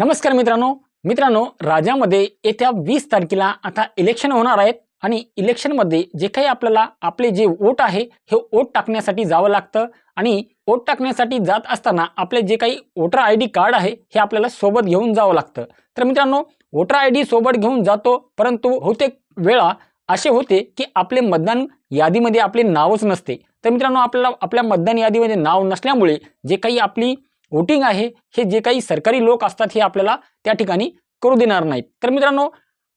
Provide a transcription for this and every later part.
नमस्कार मित्रांनो. मित्रांनो राज्यामध्ये येत्या वीस तारखेला आता इलेक्शन होणार आहेत आणि इलेक्शनमध्ये जे काही आपल्याला आपले जे वोट आहे हे वोट टाकण्यासाठी जावं लागतं आणि वोट टाकण्यासाठी जात असताना आपले जे काही वोटर आय डी कार्ड आहे हे आपल्याला सोबत घेऊन जावं लागतं. तर मित्रांनो वोटर आय डी सोबत घेऊन जातो परंतु बहुतेक वेळा असे होते की आपले मतदान यादीमध्ये आपले नावच नसते. तर मित्रांनो आपल्याला आपल्या मतदान यादीमध्ये नाव नसल्यामुळे जे काही आपली वोटिंग आहे हे जे काही सरकारी लोक असतात हे आपल्याला त्या ठिकाणी करू देणार नाहीत. तर मित्रांनो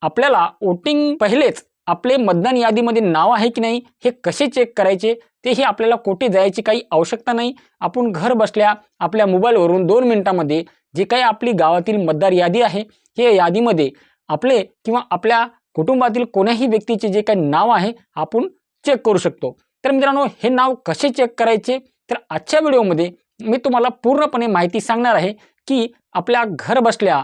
आपल्याला वोटिंग पहिलेच आपले मतदान यादीमध्ये नाव आहे की नाही हे कसे चेक करायचे तेही आपल्याला कोठे जायची काही आवश्यकता नाही. आपण घर बसल्या आपल्या मोबाईलवरून दोन मिनिटामध्ये जे काही आपली गावातील मतदार यादी आहे हे यादीमध्ये आपले किंवा आपल्या कुटुंबातील कोण्याही व्यक्तीचे जे काही नाव आहे आपण चेक करू शकतो. तर मित्रांनो हे नाव कसे चेक करायचे? तर आजच्या व्हिडिओमध्ये मी तुम्हाला पूर्णपणे माहिती सांगणार आहे की आपल्या घर बसल्या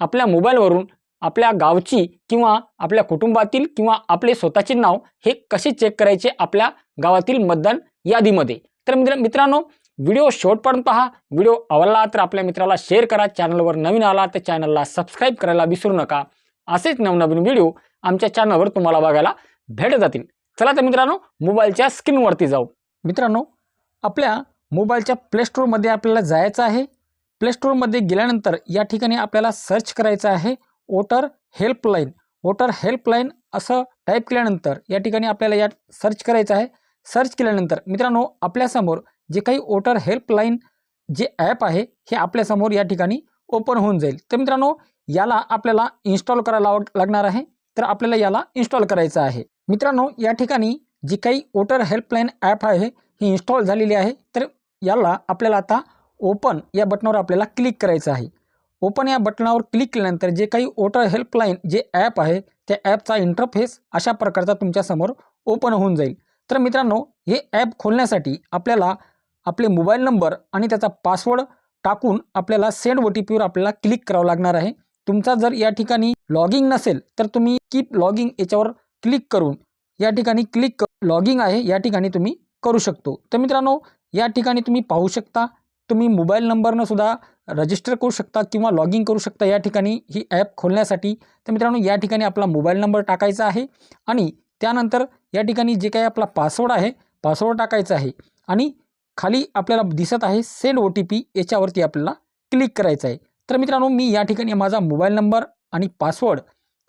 आपल्या मोबाईलवरून आपल्या गावची किंवा आपल्या कुटुंबातील किंवा आपले स्वतःचे नाव हे कसे चेक करायचे आपल्या गावातील मतदान यादीमध्ये. तर मित्र मित्रांनो व्हिडिओ शेवटपर्यंत पहा. व्हिडिओ आवडला तर आपल्या मित्राला शेअर करा. चॅनलवर नवीन आला तर चॅनलला सबस्क्राईब करायला विसरू नका. असेच नवनवीन व्हिडिओ आमच्या चॅनलवर तुम्हाला बघायला भेट जातील. चला तर मित्रांनो मोबाईलच्या स्क्रीनवरती जाऊ. मित्रांनो आपल्या मोबाईलच्या प्लेस्टोरमध्ये आपल्याला जायचं आहे. प्लेस्टोरमध्ये गेल्यानंतर या ठिकाणी आपल्याला सर्च करायचं आहे. Voter helpline. वोटर हेल्पलाईन असं टाईप केल्यानंतर या ठिकाणी आपल्याला या सर्च करायचं आहे. सर्च केल्यानंतर मित्रांनो आपल्यासमोर जे काही वोटर हेल्पलाईन जे ॲप आहे हे आपल्यासमोर या ठिकाणी ओपन होऊन जाईल. तर मित्रांनो याला आपल्याला इन्स्टॉल करायला लागणार आहे. तर आपल्याला याला इन्स्टॉल करायचं आहे. मित्रांनो या ठिकाणी जी काही वोटर हेल्पलाईन ॲप आहे ही इन्स्टॉल झालेली आहे. तर याला आपल्याला आता ओपन या बटनावर आपल्याला क्लिक करायचं आहे. ओपन या बटनावर क्लिक केल्यानंतर जे काही वोटर हेल्पलाईन जे ॲप आहे त्या ॲपचा इंटरफेस अशा प्रकारचा तुमच्यासमोर ओपन होऊन जाईल. तर मित्रांनो हे ॲप खोलण्यासाठी आपल्याला आपले मोबाईल नंबर आणि त्याचा पासवर्ड टाकून आपल्याला सेंड ओ टी पीवर आपल्याला क्लिक करावं लागणार आहे. तुमचा जर या ठिकाणी लॉगिंग नसेल तर तुम्ही कीप लॉगिंग याच्यावर क्लिक करून या ठिकाणी क्लिक लॉगिंग आहे या ठिकाणी तुम्ही करू शकतो. तर मित्रांनो या ठिकाणी तुम्ही पाहू शकता तुम्ही मोबाईल नंबरनं सुद्धा रजिस्टर करू शकता किंवा लॉग इन करू शकता या ठिकाणी ही ॲप खोलण्यासाठी. तर मित्रांनो या ठिकाणी आपला मोबाईल नंबर टाकायचा आहे आणि त्यानंतर या ठिकाणी जे काही आपला पासवर्ड आहे पासवर्ड टाकायचा आहे आणि खाली आपल्याला दिसत आहे सेंड ओ टी पी याच्यावरती आपल्याला क्लिक करायचं आहे. तर मित्रांनो मी या ठिकाणी माझा मोबाईल नंबर आणि पासवर्ड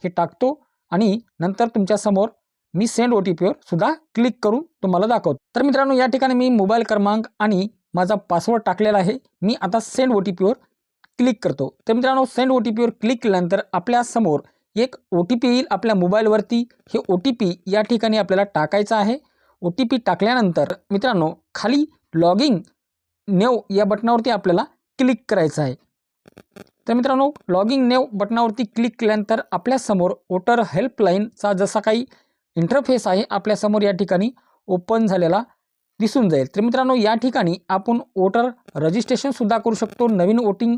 हे टाकतो आणि नंतर तुमच्यासमोर मी सेंड ओ टी पीवर सुद्धा क्लिक करून तुम्हाला दाखवतो. तर मित्रांनो या ठिकाणी मी मोबाईल क्रमांक आणि माझा पासवर्ड टाकलेला आहे. मी आता सेंड ओ टी पीवर क्लिक करतो. तर मित्रांनो सेंड ओ टी पीवर क्लिक केल्यानंतर आपल्यासमोर एक ओ टी पी येईल आपल्या मोबाईलवरती हे ओ टी पी या ठिकाणी आपल्याला टाकायचं आहे. ओ टी पी टाकल्यानंतर मित्रांनो खाली लॉगिंग नेव या बटनावरती आपल्याला क्लिक करायचं आहे. तर मित्रांनो लॉगिंग नेव बटनावरती क्लिक केल्यानंतर आपल्यासमोर वोटर हेल्पलाईनचा जसा काही इंटरफेस आहे आपल्यासमोर या ठिकाणी ओपन झालेला दिसून जाईल. तर मित्रांनो या ठिकाणी आपण वोटर रजिस्ट्रेशनसुद्धा करू शकतो. नवीन वोटिंग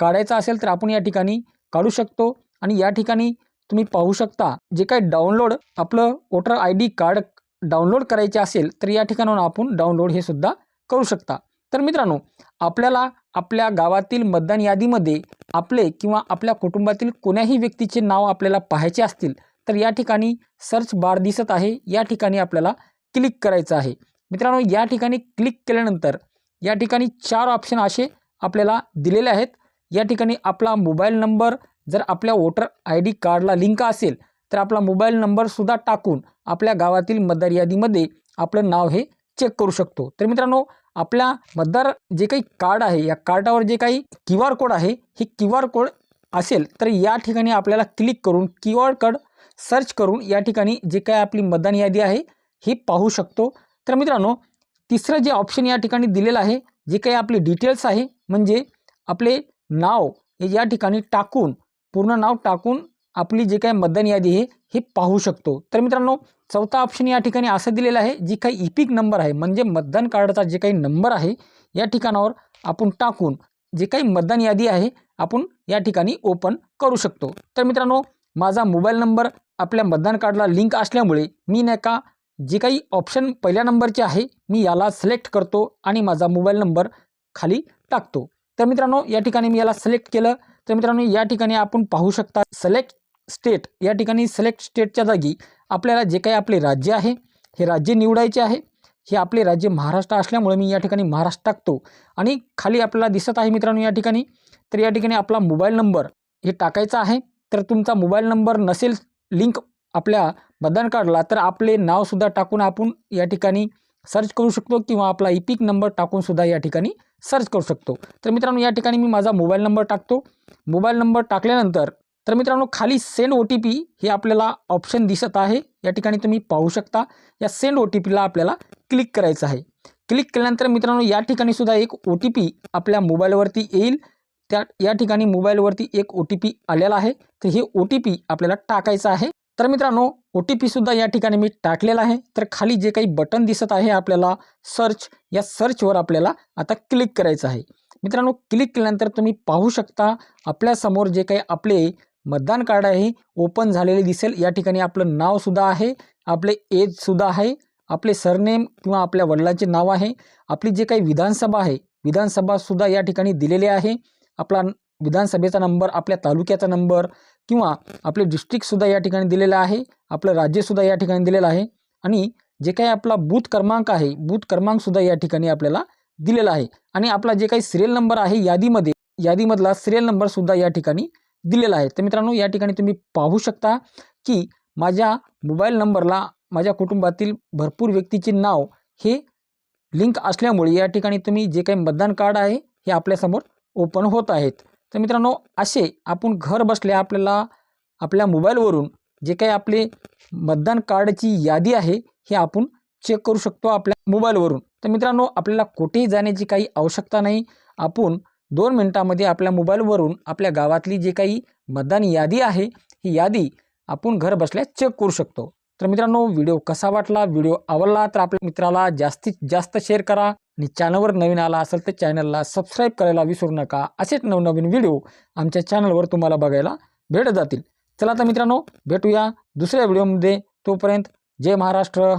काढायचं असेल तर आपण या ठिकाणी काढू शकतो. आणि या ठिकाणी तुम्ही पाहू शकता जे काही डाउनलोड आपलं voter I D card download करायचे असेल तर या ठिकाणाहून आपण डाउनलोड हे सुद्धा करू शकता. तर मित्रांनो आपल्याला आपल्या गावातील मतदान यादीमध्ये आपले किंवा आपल्या कुटुंबातील कोण्याही व्यक्तीचे नाव आपल्याला पाहायचे असतील तर या ठिकाणी सर्च बार दिसत आहे. या ठिकाणी आपल्याला क्लिक करायचं आहे. मित्रांनो या ठिकाणी क्लिक केल्यानंतर या ठिकाणी चार ऑप्शन असे आपल्याला दिलेले आहेत. या ठिकाणी आपला मोबाईल नंबर जर आपल्या वोटर आय डी कार्डला लिंक असेल तर आपला मोबाईल नंबरसुद्धा टाकून आपल्या गावातील मतदार यादीमध्ये आपलं नाव हे चेक करू शकतो. तर मित्रांनो आपल्या मतदार जे काही कार्ड आहे या कार्डावर जे काही क्यू आर कोड आहे हे क्यू आर कोड असेल तर या ठिकाणी आपल्याला क्लिक करून क्यू आर कोड सर्च करून या ठिकाणी जे काय आपली मतदान यादी आहे ही पाहू शकतो. तर मित्रांनो तिसरं जे ऑप्शन या ठिकाणी दिलेलं आहे जे काही आपले डिटेल्स आहे म्हणजे आपले नाव हे या ठिकाणी टाकून पूर्ण नाव टाकून आपली जे काही मतदान यादी आहे हे पाहू शकतो. तर मित्रांनो चौथा ऑप्शन या ठिकाणी असं दिलेलं आहे जी काही इपिक नंबर आहे म्हणजे मतदान कार्डाचा जे काही नंबर आहे या ठिकाणावर आपण टाकून जे काही मतदान यादी आहे आपण या ठिकाणी ओपन करू शकतो. तर मित्रांनो माझा मोबाईल नंबर आपल्या मतदान कार्डला लिंक असल्यामुळे मी नाही का जे काही ऑप्शन पहिल्या नंबरचे आहे मी याला सिलेक्ट करतो आणि माझा मोबाईल नंबर खाली टाकतो. तर मित्रांनो या ठिकाणी मी याला सिलेक्ट केलं. तर मित्रांनो या ठिकाणी आपण पाहू शकता सिलेक्ट स्टेट या ठिकाणी सिलेक्ट स्टेटच्या जागी आपल्याला जे काही आपले राज्य आहे हे राज्य निवडायचे आहे. हे आपले राज्य महाराष्ट्र असल्यामुळे मी या ठिकाणी महाराष्ट्र टाकतो. आणि खाली आपल्याला दिसत आहे मित्रांनो या ठिकाणी. तर या ठिकाणी आपला मोबाईल नंबर हे टाकायचा आहे. तर तुमचा मोबाईल नंबर नसेल लिंक आपल्या मतदान कार्डला तर आपले नावसुद्धा टाकून आपण या ठिकाणी सर्च करू शकतो किंवा आपला ई पिक नंबर टाकूनसुद्धा या ठिकाणी सर्च करू शकतो. तर मित्रांनो या ठिकाणी मी माझा मोबाईल नंबर टाकतो. मोबाईल नंबर टाकल्यानंतर तर मित्रांनो खाली सेंड ओ टी पी हे आपल्याला ऑप्शन दिसत आहे. या ठिकाणी तुम्ही पाहू शकता. या सेंड ओ टी पीला आपल्याला क्लिक करायचं आहे. क्लिक केल्यानंतर मित्रांनो या ठिकाणी सुद्धा एक ओ टी पी आपल्या मोबाईलवरती येईल. त्या या ठिकाणी मोबाईलवरती एक ओ टी पी आलेला आहे. तर हे ओ टी पी आपल्याला टाकायचं आहे. तर मित्रांनो ओ टी पीसुद्धा या ठिकाणी मी टाकलेला आहे. तर खाली जे काही बटन दिसत आहे आपल्याला सर्च या सर्चवर आपल्याला आता क्लिक करायचं आहे. मित्रांनो क्लिक केल्यानंतर तुम्ही पाहू शकता आपल्यासमोर जे काही आपले मतदान कार्ड आहे ओपन झालेले दिसेल. या ठिकाणी आपलं नावसुद्धा आहे आपले एजसुद्धा आहे आपले सरनेम किंवा आपल्या वडिलांचे नाव आहे. आपली जे काही विधानसभा आहे विधानसभासुद्धा या ठिकाणी दिलेले आहे. आपला विधानसभेचा नंबर आपल्या तालुक्याचा नंबर किंवा आपले डिस्ट्रिक्टसुद्धा या ठिकाणी दिलेलं आहे आपलं राज्यसुद्धा या ठिकाणी दिलेलं आहे आणि जे काही आपला बूथ क्रमांक आहे बूथ क्रमांकसुद्धा या ठिकाणी आपल्याला दिलेला आहे. आणि आपला जे काही सिरियल नंबर आहे यादीमध्ये यादीमधला सिरियल नंबरसुद्धा या ठिकाणी दिलेला आहे. तर मित्रांनो या ठिकाणी तुम्ही पाहू शकता की माझ्या मोबाईल नंबरला माझ्या कुटुंबातील भरपूर व्यक्तीचे नाव हे लिंक असल्यामुळे या ठिकाणी तुम्ही जे काही मतदान कार्ड आहे हे आपल्यासमोर ओपन होत आहेत. तर मित्रांनो असे आपण घर बसल्या आपल्याला आपल्या मोबाईलवरून जे काही आपले मतदान कार्डची यादी आहे हे आपण चेक करू शकतो आपल्या मोबाईलवरून. तर मित्रांनो आपल्याला कुठेही जाण्याची काही आवश्यकता नाही. आपण दोन मिनटामध्ये आपल्या मोबाईलवरून आपल्या गावातली जे काही मतदान यादी आहे ही यादी आपण घर बसल्या चेक करू शकतो. तर मित्रांनो व्हिडिओ कसा वाटला व्हिडिओ आवडला तर आपल्या मित्राला जास्तीत जास्त शेअर करा. आणि चॅनलवर नवीन आला असेल तर चॅनलला सबस्क्राईब करायला विसरू नका. असेच नवनवीन व्हिडिओ आमच्या चॅनलवर तुम्हाला बघायला भेट जातील. चला तर मित्रांनो भेटूया दुसऱ्या व्हिडिओमध्ये तोपर्यंत जय महाराष्ट्र.